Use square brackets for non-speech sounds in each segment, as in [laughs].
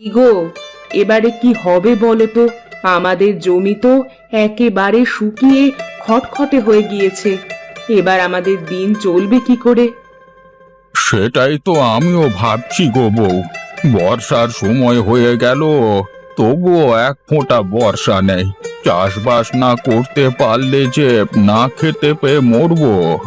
কি গো এবারে কি হবে বলো তো আমাদের জমি তো একেবারে শুকিয়ে খটখটে হয়ে গিয়েছে। এবার আমাদের দিন চলবে কি করে? সেটাই তো আমিও ভাবছি গো বউ। বর্ষার সময় হয়ে গেল তবুও এক ফোঁটা বর্ষা নেই। চাষবাস না করতে পারলে যে না খেতে পেয়ে মরবো।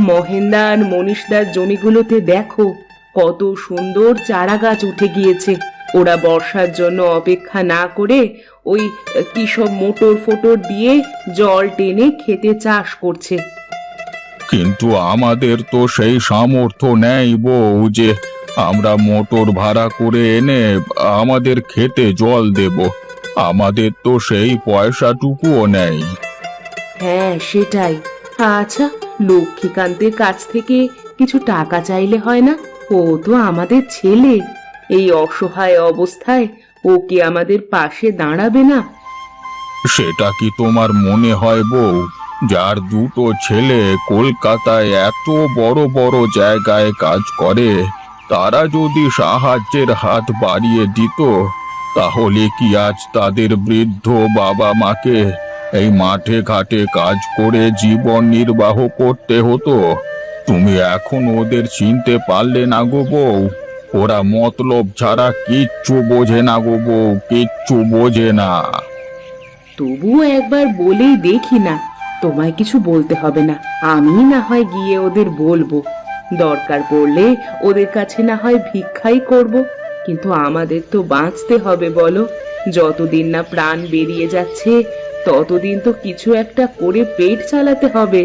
মহেন্দা আর মনীষদার জমিগুলোতে দেখো। কত সুন্দর চারা গাছ উঠে গিয়েছে। ওরা বর্ষার জন্য অপেক্ষা না করে ওই কি সব মোটর ফোটর দিয়ে জল টেনে খেতে চাষ করছে। কিন্তু আমাদের তো সেই সামর্থ্য নেই বউ যে আমরা মোটর ভাড়া করে এনে আমাদের খেতে জল দেব। আমাদের তো সেই পয়সাটুকুও নেই। হ্যাঁ সেটাই। আচ্ছা লক্ষ্মীকান্তের কাছ থেকে কিছু টাকা চাইলে হয় না? ও তো আমাদের ছেলে। এই অসহায় অবস্থায় ও কি আমাদের পাশে দাঁড়াবে না? সেটা কি তোমার মনে হয় বউ? যার দুটো ছেলে কলকাতায় এত বড় বড় জায়গায় কাজ করে, তারা যদি সাহায্যের হাত বাড়িয়ে দিত, তাহলে কি আজ তাদের বৃদ্ধ বাবা মাকে এই মাঠে ঘাটে কাজ করে জীবন নির্বাহ করতে হতো? তুমি এখন ওদের চিনতে পারলে না গো বউ। ওরা মতলব ছাড়া কিচ্ছু বোঝে না গো বউ কিচ্ছু বোঝে না। তবুও একবার বলেই দেখি না তোমায় কিছু বলতে হবে না। আমি না হয় গিয়ে ওদের বলব। দরকার পড়লে ওদের কাছে না হয় ভিক্ষাই করব। কিন্তু আমাদের তো বাঁচতে হবে বলো। যতদিন না প্রাণ বেরিয়ে যাচ্ছে ততদিন তো কিছু একটা করে পেট চালাতে হবে।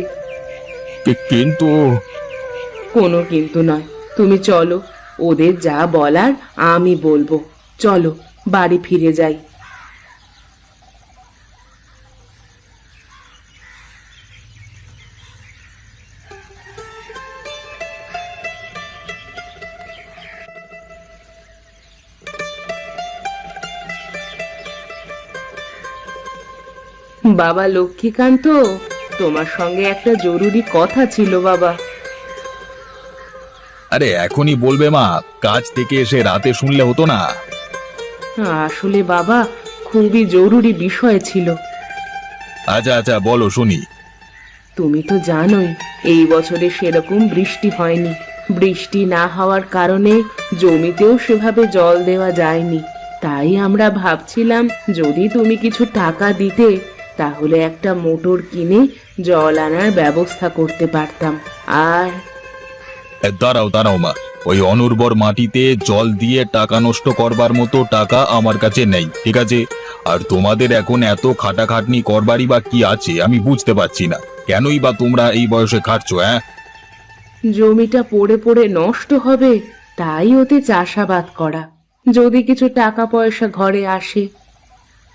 কিন্তু কোনো কিন্তু নয়। তুমি চলো, ওদের যা বলার আমি বলব। চলো, বাড়ি ফিরে যাই। বাবা লক্ষ্মীকান্ত, তোমার সঙ্গে একটা জরুরি কথা ছিল বাবা। আরে এখনই বলবে মা কাজ থেকে এসে রাতে শুনলে হতো না। আসলে বাবা খুবই জরুরি বিষয় ছিল। আচ্ছা আচ্ছা বলো শুনি। তুমি তো জানোই এই বছরে সেরকম বৃষ্টি হয়নি। বৃষ্টি না হওয়ার কারণে জমিতেও সেভাবে জল দেওয়া যায়নি। তাই আমরা ভাবছিলাম যদি তুমি কিছু টাকা দিতে তাহলে একটা মোটর কিনে জল আনার ব্যবস্থা করতে পারতাম। আর দাঁড়াও দাঁড়াও মা। ওই অনুর্বর মাটিতে জল দিয়ে টাকা নষ্ট করবার মতো টাকা আমার কাছে নেই ঠিক আছে? আর তোমাদের এখন এত খাটাখাটনি করবারই বা কি আছে আমি বুঝতে পারছি না। কেনই বা তোমরা এই বয়সে খাটছো হ্যাঁ? জমিটা পড়ে পড়ে নষ্ট হবে তাই ওতে চাষাবাদ করা। যদি কিছু টাকা পয়সা ঘরে আসে।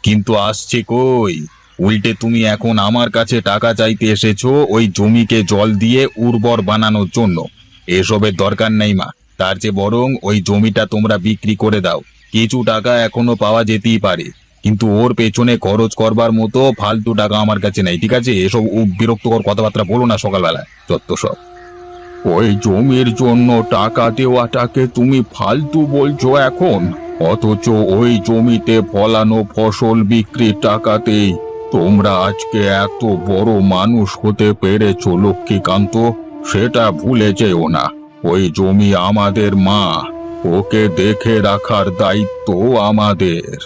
কিন্তু আসছে কই? উল্টে তুমি এখন আমার কাছে টাকা চাইতে এসেছ ওই জমিকে জল দিয়ে উর্বর বানানোর জন্য। এসবের দরকার নেই, মা। তার চেয়ে বরং ওই জমিটা তোমরা বিক্রি করে দাও। কিছু টাকা এখনও পাওয়া যেতেই পারে। কিন্তু ওর পেছনে খরচ করবার মতো ফালতু টাকা আমার কাছে নেই, ঠিক আছে? এসব উ- বিরক্তকর কথাবার্তা বলো না সকালবেলা যত সব। ওই জমির জন্য টাকা দেওয়াটাকে তুমি ফালতু বলছো এখন? অথচ ওই জমিতে ফলানো ফসল বিক্রির টাকাতেই তোমরা আজকে এত বড় মানুষ হতে পেরেছ, লক্ষ্মীকান্ত। সেটা ভুলে যেও না। ওই জমি আমাদের মা। ওকে দেখে রাখার দায়িত্ব আমাদের।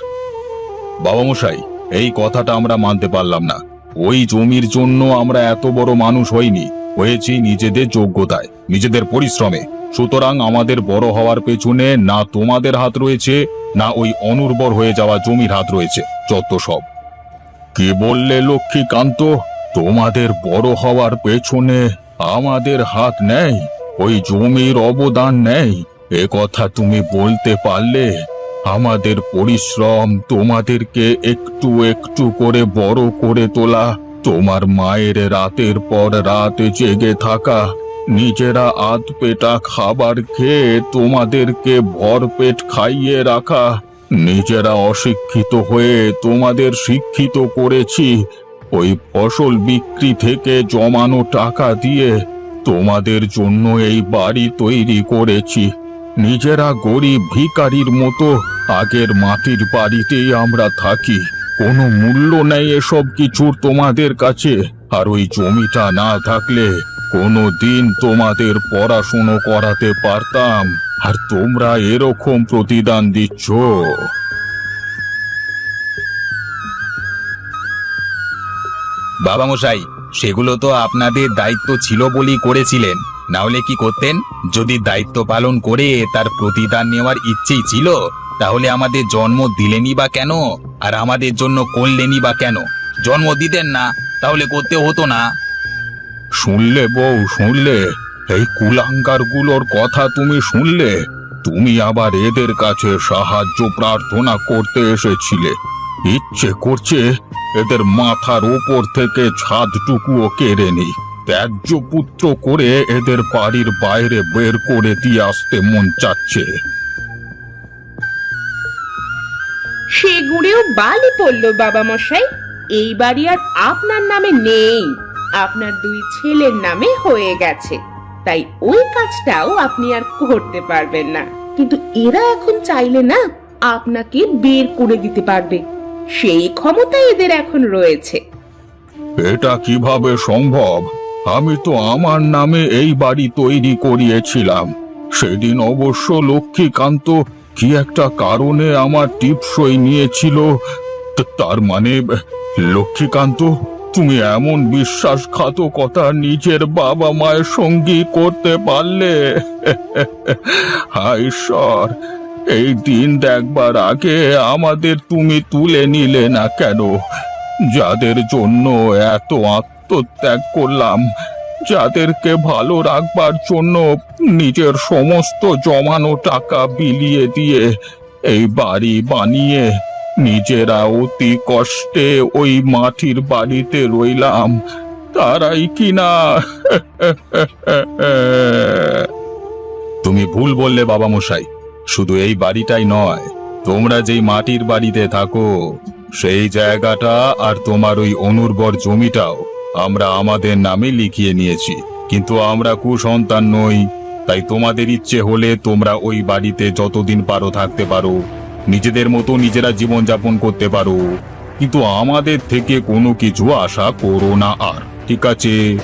বাবা মশাই এই কথাটা আমরা মানতে পারলাম না। ওই জমির জন্য আমরা এত বড় মানুষ হইনি। হয়েছি নিজেদের যোগ্যতায়, নিজেদের পরিশ্রমে। সুতরাং আমাদের বড় হওয়ার পেছনে না তোমাদের হাত রয়েছে, না ওই অনুর্বর হয়ে যাওয়া জমির হাত রয়েছে, যত সব। কি বললে লক্ষ্মীকান্ত? তোমাদের বড় হওয়ার পেছনে আমাদের হাত নেই, ওই জমির অবদান নেই। এ কথা তুমি বলতে পারলে আমাদের পরিশ্রম তোমাদেরকে একটু একটু করে বড় করে তোলা। তোমার মায়ের রাতের পর রাত জেগে থাকা, নিজেরা আধ পেটা খাবার খেয়ে তোমাদেরকে ভরপেট খাইয়ে রাখা। নিজেরা অশিক্ষিত হয়ে তোমাদের শিক্ষিত করেছি ওই ফসল বিক্রি থেকে জমানো টাকা দিয়ে তোমাদের জন্য এই বাড়ি তৈরি করেছি। নিজেরা গরিব ভিকারির মতো আগের মাটির বাড়িতেই আমরা থাকি। কোনো মূল্য নেই এসব কিছুর তোমাদের কাছে। আর ওই জমিটা না থাকলে কোনো দিন তোমাদের পড়াশুনো করাতে পারতাম। আর তোমরা এরকম প্রতিদান দিচ্ছ। বাবা মশাই সেগুলো তো আপনাদের দায়িত্ব ছিল বলেই করেছিলেন। না হলে কি করতেন? যদি দায়িত্ব পালন করে তার প্রতিদান নেওয়ার ইচ্ছেই ছিল, তাহলে আমাদের জন্ম দিলেনি বা কেন? আর আমাদের জন্য করলেনি বা কেন? জন্ম দিতেন না, তাহলে করতে হতো না। শুনলে বউ, শুনলে? এই কুলাঙ্গারগুলোর কথা তুমি শুনলে? তুমি আবার এদের কাছে সাহায্য প্রার্থনা করতে এসেছিলে। ইচ্ছে করছে এদের মাথার ওপর থেকে ছাদটুকুও কেড়ে নেই। ত্যায্য পুত্র করে এদের বাড়ির বাইরে বের করে দিয়ে আসতে মন চাচ্ছে। সে গুড়েও বালি পড়ল, বাবা মশাই। এই বাড়ি আর আপনার নামে নেই। আপনার দুই ছেলের নামে হয়ে গেছে। তাই ওই কাজটাও আপনি আর করতে পারবেন না। কিন্তু এরা এখন চাইলে না, আপনাকে বের করে দিতে পারবে। সেই ক্ষমতা এদের এখন রয়েছে। এটা কীভাবে সম্ভব? আমি তো আমার নামে এই বাড়ি তৈরি করিয়েছিলাম। সেদিন অবশ্য লক্ষ্মীকান্ত কি একটা কারণে আমার টিপসই নিয়েছিল? তার মানে লক্ষ্মীকান্ত, তুমি এমন বিশ্বাসঘাতকতা নিজের বাবা মায়ের সঙ্গী করতে পারলে? [laughs] হায় এই দিন দেখবার আগে আমাদের তুমি তুলে নিলে না কেন? যাদের জন্য এত আত্মত্যাগ করলাম, যাদেরকে ভালো রাখবার জন্য নিজের সমস্ত জমানো টাকা বিলিয়ে দিয়ে এই বাড়ি বানিয়ে নিজেরা অতি কষ্টে ওই মাটির বাড়িতে রইলাম, তারাই কিনা? তুমি ভুল বললে বাবা মশাই। শুধু এই বাড়িটাই নয়, তোমরা যেই মাটির বাড়িতে থাকো, সেই জায়গাটা আর তোমার ওই অনুর্বর জমিটাও আমরা আমাদের নামে লিখিয়ে নিয়েছি। কিন্তু আমরা কুসন্তান নই, তাই তোমাদের ইচ্ছে হলে তোমরা ওই বাড়িতে যতদিন পারো থাকতে পারো, নিজেদের মতো নিজেরা জীবনযাপন করতে পারো। কিন্তু আমাদের থেকে কোনো কিছু আশা করো না আর, ঠিক আছে?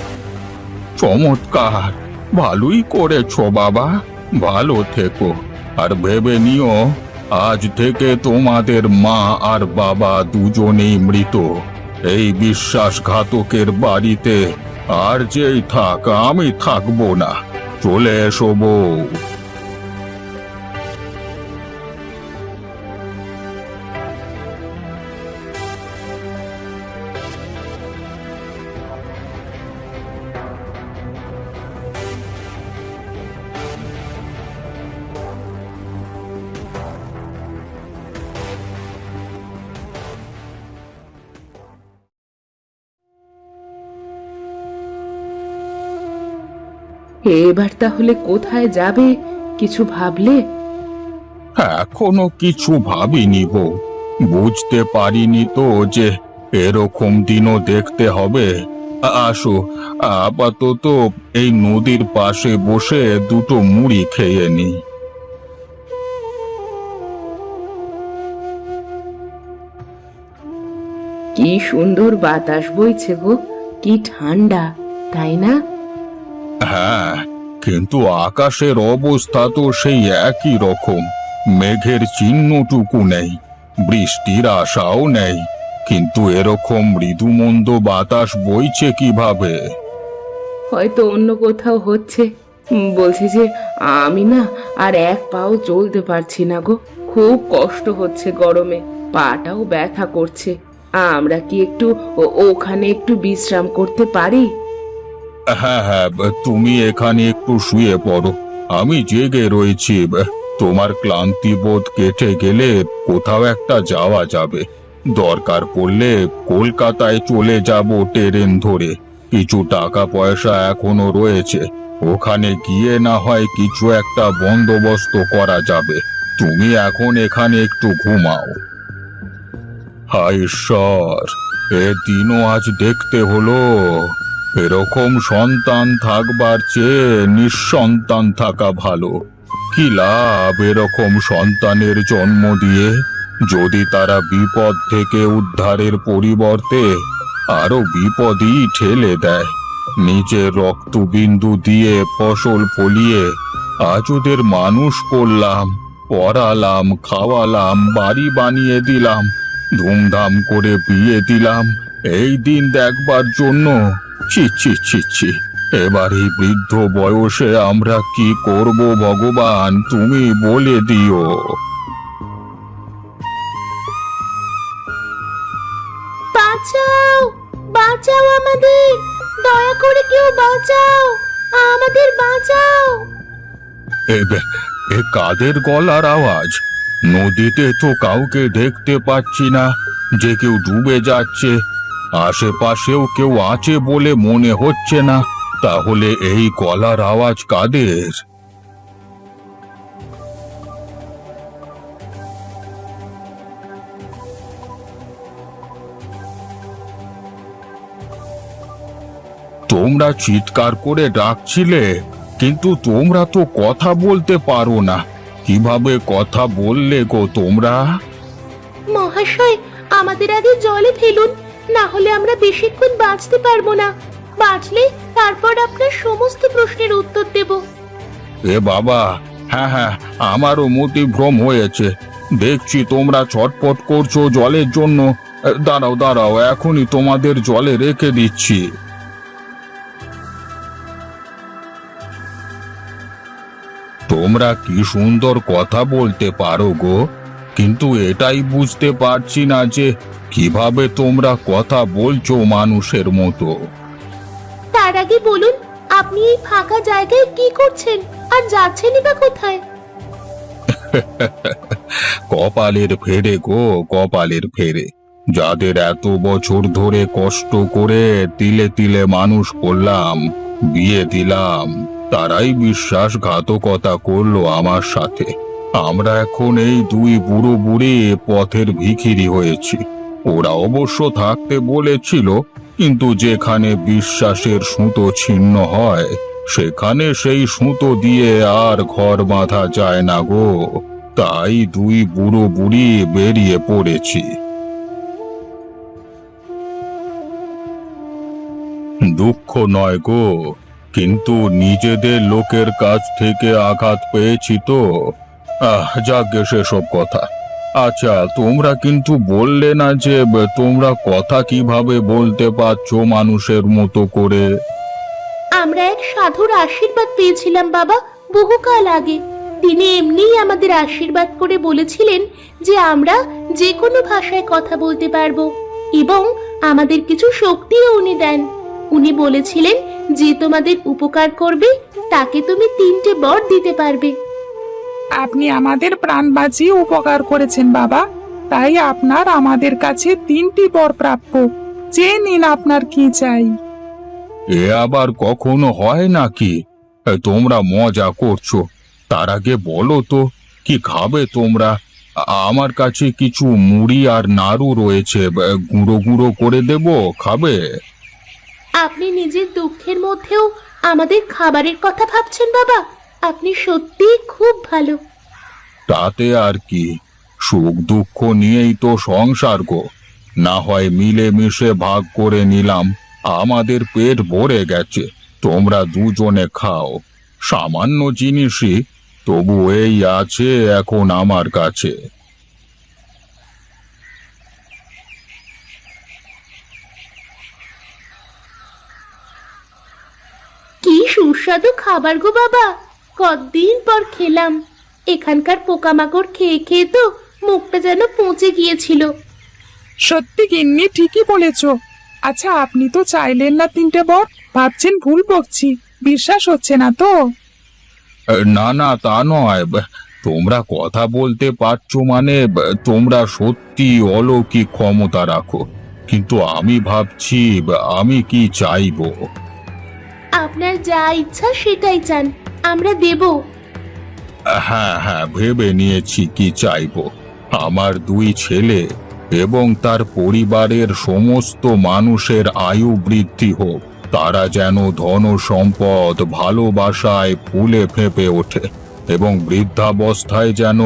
চমৎকার! ভালোই করেছ বাবা, ভালো থেকো। আর ভেবে নিও, আজ থেকে তোমাদের মা আর বাবা দুজনেই মৃত। এই বিশ্বাসঘাতকের বাড়িতে আর যেই থাক, আমি থাকব না। চলে এসো বউ। এবার তাহলে কোথায় যাবে? কিছু ভাবলে? এখনও কিছু ভাবিনি বউ। বুঝতে পারিনি তো যে এরকম দিনও দেখতে হবে। আসো আপাতত এই নদীর পাশে বসে দুটো মুড়ি খেয়ে নি। কি সুন্দর বাতাস বইছে গো কি ঠান্ডা তাই না? হ্যাঁ কিন্তু আকাশের অবস্থা তো সেই একই রকম। মেঘের চিহ্নটুকু নেই, বৃষ্টির আশাও নেই, কিন্তু এরকম মৃদুমন্দ বাতাস বইছে কীভাবে? হয়তো অন্য কোথাও হচ্ছে। বলছি যে, আমি না আর এক পাও চলতে পারছি না গো। খুব কষ্ট হচ্ছে গরমে, পাটাও ব্যথা করছে। আমরা কি একটু ওখানে একটু বিশ্রাম করতে পারি? হ্যাঁ হ্যাঁ তুমি এখানে একটু শুয়ে পড়ো। আমি জেগে রয়েছি। তোমার ক্লান্তি বোধ কেটে গেলে কোথাও একটা যাওয়া যাবে। দরকার পড়লে কলকাতায় চলে যাব ট্রেন ধরে। কিছু টাকা পয়সা এখনও রয়েছে। ওখানে গিয়ে না হয় কিছু একটা বন্দোবস্ত করা যাবে। তুমি এখন এখানে একটু ঘুমাও। হায় ঈশ্বর, এ দিনও আজ দেখতে হলো। এরকম সন্তান থাকবার চেয়ে নিঃসন্তান থাকা ভালো। কি লাভ এরকম সন্তানের জন্ম দিয়ে? যদি তারা বিপদ থেকে উদ্ধারের পরিবর্তে আরও বিপদই ঠেলে দেয়। নিজের রক্তবিন্দু দিয়ে ফসল ফলিয়ে আজ ওদের মানুষ করলাম, পড়ালাম, খাওয়ালাম, বাড়ি বানিয়ে দিলাম, ধুমধাম করে বিয়ে দিলাম, এই দিন দেখবার জন্য ছি ছি ছি চি এবার এই বৃদ্ধ বয়সে আমরা কি করব ভগবান? তুমি বলে দিও। বাঁচাও বাঁচাও আমাদের। দয়া করে কেউ বাঁচাও আমাদের বাঁচাও। এ বে- এ কাদের গলার আওয়াজ? নদীতে তো কাউকে দেখতে পাচ্ছি না যে কেউ ডুবে যাচ্ছে। আশেপাশেও কেউ আছে বলে মনে হচ্ছে না। তাহলে এই গলার আওয়াজ কাদের? তোমরা চিৎকার করে ডাকছিলে, কিন্তু তোমরা তো কথা বলতে পারো না। কীভাবে কথা বললে গো তোমরা? মহাশয়, আমাদের আগে জলে ফেলুন। না হলে আমরা বেশিক্ষণ বাঁচতে পারব না। বাঁচলে তারপর আপনার সমস্ত প্রশ্নের উত্তর দেব। এ বাবা হ্যাঁ হ্যাঁ আমারও মতি ভ্রম হয়েছে। দেখছি তোমরা ছটপট করছ জলের জন্য। দাঁড়াও দাঁড়াও, এখনই তোমাদের জলে রেখে দিচ্ছি। তোমরা কি সুন্দর কথা বলতে পারো গো, কিন্তু এটাই বুঝতে পারছি না যে কীভাবে তোমরা কথা বলছো মানুষের মতো? তার আগে বলুন আপনি এই ফাঁকা জায়গায় কি করছেন আর যাচ্ছেনই বা কোথায়? [laughs] কপালের ফেরে গো কপালের ফেরে। যাদের এত বছর ধরে কষ্ট করে তিলে তিলে মানুষ করলাম বিয়ে দিলাম তারাই বিশ্বাসঘাতকতা করল আমার সাথে। আমরা এখন এই দুই বুড়ো বুড়ি পথের ভিখিরি হয়েছি। ওরা অবশ্য থাকতে বলেছিল, কিন্তু যেখানে বিশ্বাসের সুতো ছিন্ন হয়, সেখানে সেই সুতো দিয়ে আর ঘর বাঁধা যায় না গো। তাই দুই বুড়ো বুড়ি বেরিয়ে পড়েছি। দুঃখ নয় গো, কিন্তু নিজেদের লোকের কাছ থেকে আঘাত পেয়েছি তো। আহ, যাকে সেসব কথা। আচ্ছা তোমরা কিন্তু বললে না যে তোমরা কথা কীভাবে বলতে পারছ মানুষের মতো করে? আমরা এক সাধুর আশীর্বাদ পেয়েছিলাম, বাবা, বহুকাল আগে। তিনি এমনিই আমাদের আশীর্বাদ করে বলেছিলেন যে আমরা যে কোনো ভাষায় কথা বলতে পারব এবং আমাদের কিছু শক্তিও উনি দেন। উনি বলেছিলেন, যে তোমাদের উপকার করবে, তাকে তুমি তিনটে বর দিতে পারবে। আপনি আমাদের প্রাণ বাঁচিয়ে উপকার করেছেন বাবা। তাই আপনার আমাদের কাছে তিনটি বর প্রাপ্য। চেয়ে নিন আপনার কি চাই। এ আবার কখনো হয় নাকি? এ, তোমরা মজা করছ। তার আগে বলো তো কি খাবে তোমরা? আ- আমার কাছে কিছু মুড়ি আর নাড়ু রয়েছে। গুঁড়ো গুঁড়ো করে দেব খাবে? আপনি নিজের দুঃখের মধ্যেও আমাদের খাবারের কথা ভাবছেন বাবা। আপনি সত্যিই খুব ভালো। তাতে আর কি? সুখ দুঃখ নিয়েই তো সংসার গো। না হয় মিলেমিশে ভাগ করে নিলাম। আমাদের পেট ভরে গেছে। তোমরা দুজনে খাও। সামান্য জিনিসই তবু এই আছে এখন আমার কাছে। কি সুস্বাদু খাবার গো বাবা। কতদিন পর খেলাম। এখানকার পোকামাকড় খেয়ে খেয়ে তো মুখটা যেন পচে গিয়েছিল। সত্যি গিন্নি ঠিকই বলেছ। আচ্ছা আপনি তো চাইলেন না তিনটে বর ভাবছেন ভুল বকছি বিশ্বাস হচ্ছে না তো? না না তা নয়। তোমরা কথা বলতে পারছ মানে তোমরা সত্যি অলৌকিক ক্ষমতা রাখো। কিন্তু আমি ভাবছি আমি কি চাইব? আপনার যা ইচ্ছা সেটাই চান। আমরা দেব। হ্যাঁ হ্যাঁ ভেবে নিয়েছি কি চাইব। আমার দুই ছেলে এবং তার পরিবারের সমস্ত মানুষের আয়ু বৃদ্ধি হোক। তারা যেন ধন সম্পদ ভালোবাসায় ফুলে ফেঁপে ওঠে এবং বৃদ্ধাবস্থায় যেন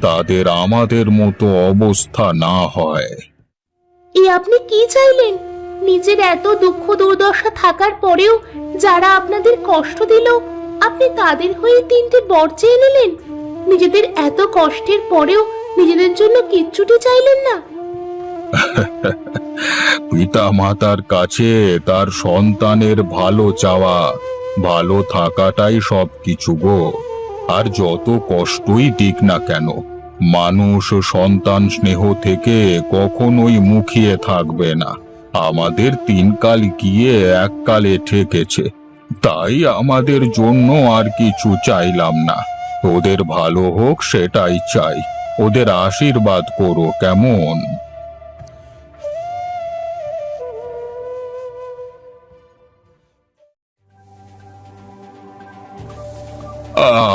তাদের আমাদের মতো অবস্থা না হয়। এ আপনি কি চাইলেন? নিজের এত দুঃখ দুর্দশা থাকার পরেও যারা আপনাদের কষ্ট দিল আপনি তাদের হয়ে তিনটে বর চেয়ে নিলেন? নিজেদের এত কষ্টের পরেও নিজেদের জন্য কিচ্ছুটি চাইলেন না। [laughs] পিতা মাতার কাছে তার সন্তানের ভালো চাওয়া, ভালো থাকাটাই সব কিছু গো। আর যত কষ্টই দিক না কেন, মানুষ সন্তান স্নেহ থেকে কখনোই মুখিয়ে থাকবে না। আমাদের তিনকাল গিয়ে এককালে ঠেকেছে। তাই আমাদের জন্য আর কিছু চাইলাম না। ওদের ভালো হোক, সেটাই চাই। ওদের আশীর্বাদ করো, কেমন?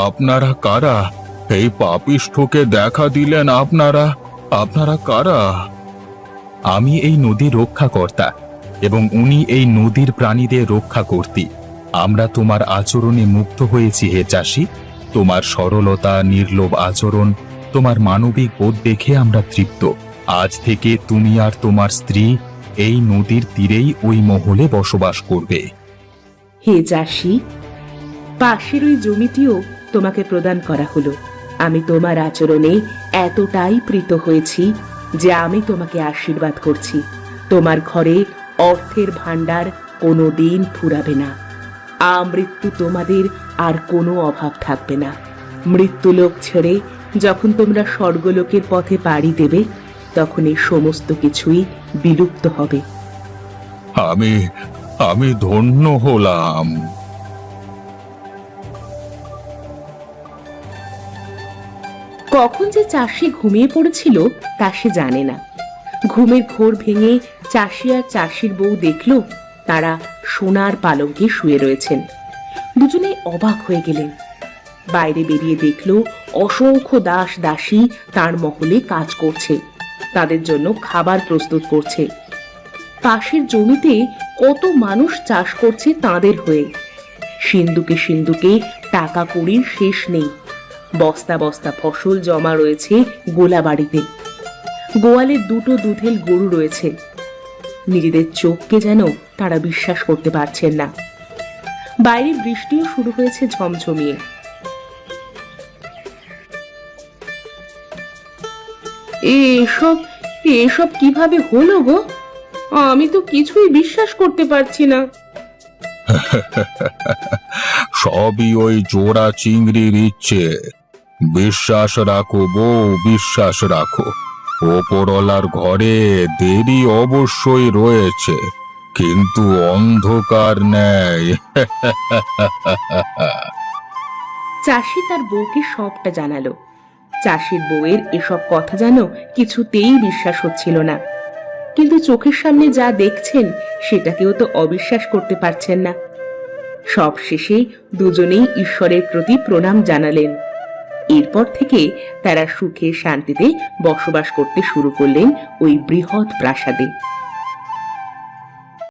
আপনারা কারা? এই পাপিষ্ঠকে দেখা দিলেন আপনারা? আপনারা কারা? আমি এই নদীর রক্ষাকর্তা এবং উনি এই নদীর প্রাণীদের রক্ষা কর্তী। আমরা তোমার আচরণে মুগ্ধ হয়েছি হে চাষি। তোমার সরলতা, নির্লোভ আচরণ, তোমার মানবিক বোধ দেখে আমরা তৃপ্ত। আজ থেকে তুমি আর তোমার স্ত্রী এই নদীর তীরেই ওই মহলে বসবাস করবে। হে চাষি, পাশের ওই জমিটিও তোমাকে প্রদান করা হলো। আমি তোমার আচরণে এতটাই প্রীত হয়েছি যে আমি তোমাকে আশীর্বাদ করছি। তোমার ঘরে অর্থের ভাণ্ডার কোনো দিন ফুরাবে না। আমৃত্যু তোমাদের আর কোনো অভাব থাকবে না। মৃত্যুলোক ছেড়ে যখন তোমরা স্বর্গলোকের পথে পাড়ি দেবে তখন এই সমস্ত কিছুই বিলুপ্ত হবে। আমি আমি ধন্য হলাম। কখন যে চাষি ঘুমিয়ে পড়েছিল তা সে জানে না। ঘুমের ঘোর ভেঙে চাষি আর চাষির বউ দেখল তারা সোনার পালঙ্কে শুয়ে রয়েছেন। দুজনে অবাক হয়ে গেলেন। বাইরে বেরিয়ে দেখল অসংখ্য দাস দাসী তার মহলে কাজ করছে। তাদের জন্য খাবার প্রস্তুত করছে। পাশের জমিতে কত মানুষ চাষ করছে তাদের হয়ে। সিন্ধুকে সিন্ধুকে টাকা কড়ির শেষ নেই। বস্তা বস্তা ফসল জমা রয়েছে গোলা বাড়িতে গোয়ালে দুটো দুধেল গরু রয়েছে। নিজেদের চোখকে যেন তারা বিশ্বাস করতে পারছেন না। বাইরে বৃষ্টিও শুরু হয়েছে ঝমঝমিয়ে। এসব এসব কীভাবে হলো গো? আমি তো কিছুই বিশ্বাস করতে পারছি না। [laughs] সবই ওই জোড়া চিংড়ির ইচ্ছে। বিশ্বাস রাখো বউ, বিশ্বাস রাখো। ওপরলার ঘরে দেরি অবশ্যই রয়েছে, কিন্তু অন্ধকার নেই। চাষি তার বউকে সবটা জানালো। চাষির বউয়ের এসব কথা যেন কিছুতেই বিশ্বাস হচ্ছিল না। কিন্তু চোখের সামনে যা দেখছেন, সেটাকেও তো অবিশ্বাস করতে পারছেন না। সব শেষে দুজনেই ঈশ্বরের প্রতি প্রণাম জানালেন। এরপর থেকে তারা সুখে শান্তিতে বসবাস করতে শুরু করলেন ওই বৃহৎ প্রাসাদে।